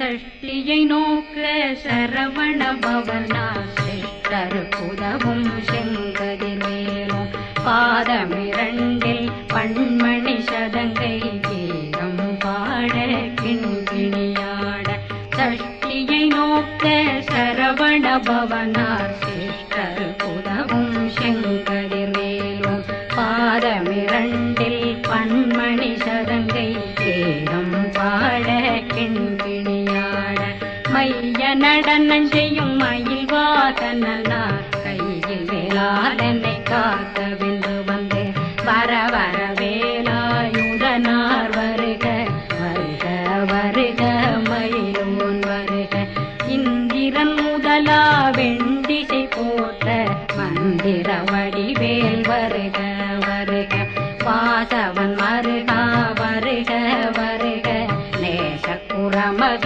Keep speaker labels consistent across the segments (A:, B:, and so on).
A: சஷ்டியை நோக்க சரவண பவனா செங்கதி மேலும் பாதமிரண்டில் பண்மணி சதங்கை கீதம் பாட கிண்கிணியாட சஷ்டியை நோக்க சரவண பவனார் செங்கதி மேலும் பாதமிரண்டில் மைய நடனம் செய்யும் மயில் வாதனார் கையில் வேளாளனை காக்க வென்று வந்து வர வர வேலாயுதனார் வருக வருக வருக மயிலும் முன் வருக. இந்திரன் முதலா வெண்டிசை போட்ட மந்திர வடிவேல் வருக வருக. வாசவன் மருகா வருக வருக. நேச குரமக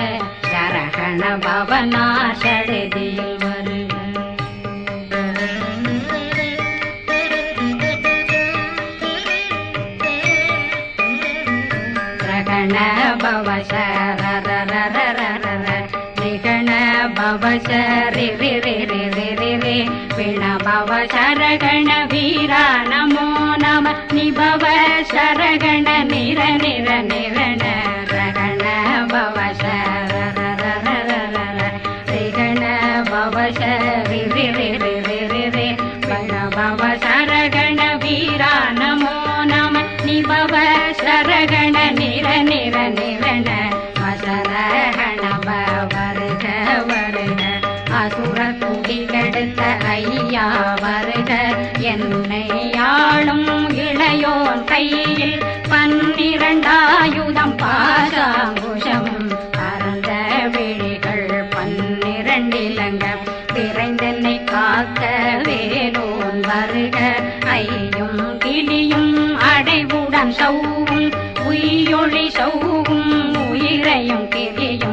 A: வருக சரகண பவனா சடுதியில் வருக ரகண பவ சரரரரரரர நிகண பவ சரி ரி ரி ரி ரி ரி ரி விண பவ சரகண வீரா நமோ நம நிபவ சரகண நிர நிர நிரண சரகண வீரா நமோ நம. நிபவ சரகண நிர நிர நிரண. மசரகண வருக வருக. அசுர குடிகெடுத்த ஐயா வருக. என்னை ஆளும் இளையோன் கையில் பன்னிரண்டாயுதம் ವೇದೆಯ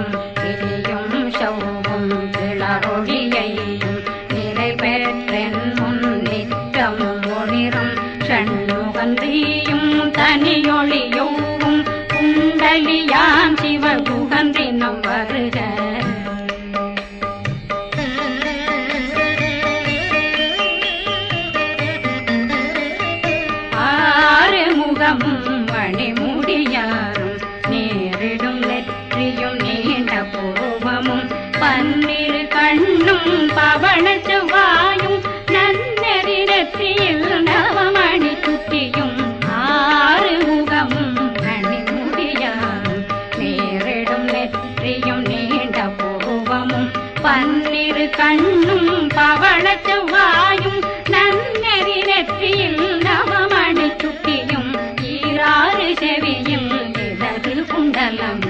A: தேவியும் நிலவில் குண்டலம்.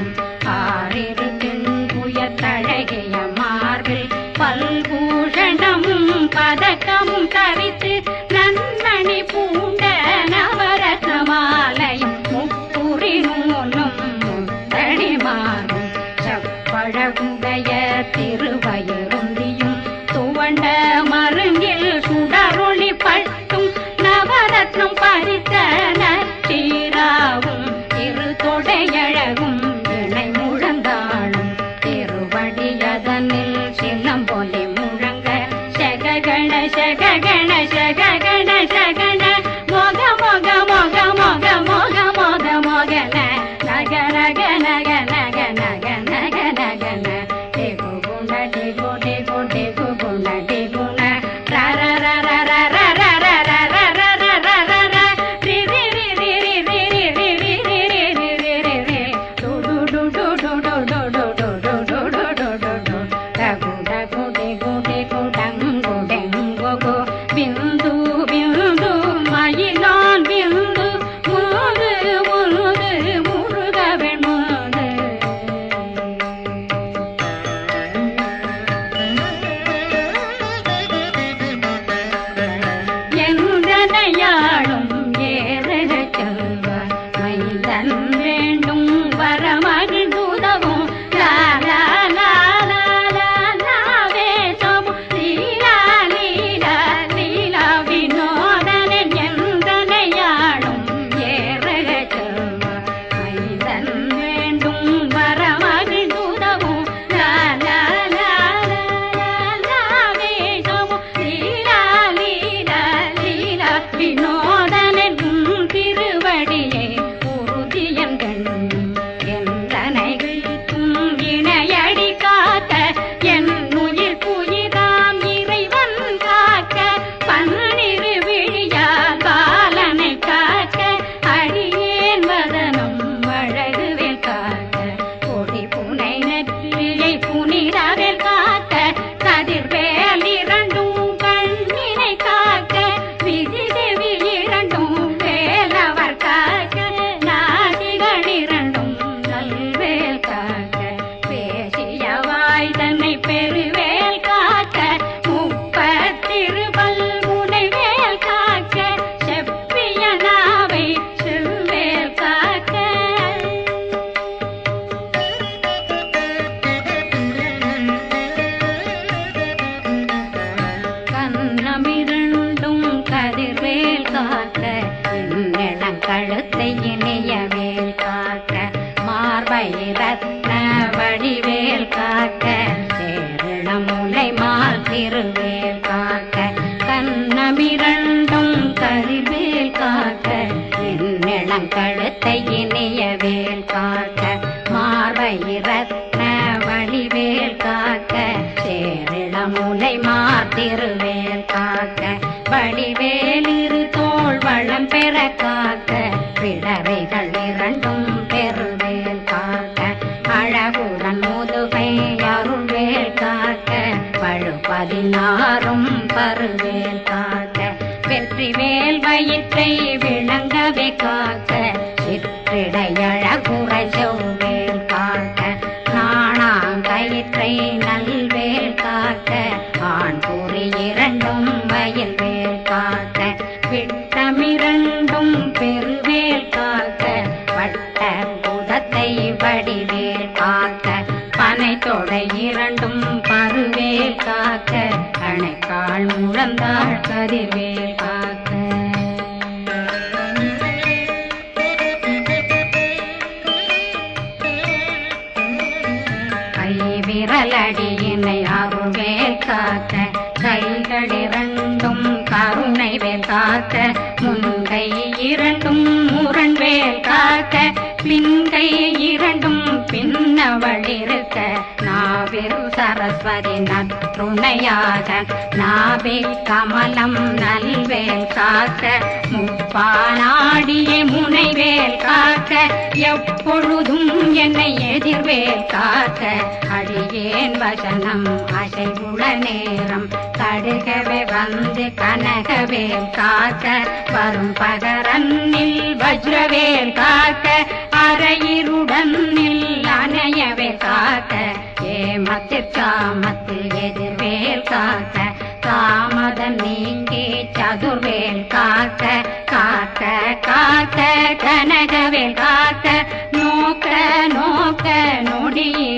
A: காக்க வடிவேலிரு தோல் வளம் பெற காக்க பிடரைகள் இரண்டும் பெருவேல் காக்க அழகுடன் முதுகை அருள்வேல் காக்க பழு பதினாறும் பருவேல் காக்க வெற்றிவேல் வயிற்றை விளங்கவே காக்க புதத்தை வடிவேல் காக்க பனை தொடை இரண்டும் பருவேல் காக்க அணைக்கால் முழந்தாள் கதிர்வேல் காக்க. கை விரலடியினை அருள்வேல் காக்க கைகள் கருணை வேல் காக்க முன்கை இரண்டும் முரண்வேல் காக்க பின்கை இரண்டும் பின்னவளிருக்க நாவிரு சரஸ்வதி நற்றுணையாக நாவே கமலம் நல்வேல் காக்க முப்பானாடியே முனைவேல் காக்க எப்பொழுதும் என்னை எதிர்வேல் காக்க அடியேன் வசனம் அசைவுள நேரம் கடுகவே வந்து கனகவேல் காக்க வரும் பகரன்னில் வஜ்ரவேல் காக்க அரையிருடன் அணையவே காக்க ஏமத்தில் காமத்தில் எதிர்வேல் காக்க காமதம் நீங்கி சதுர்வேல் காக்க காக்க காக்க கனகவேல் காக்க நோக்க நோக்க நொடியே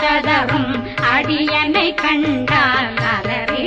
A: கதவும் அடியனை கண்டால் அலறி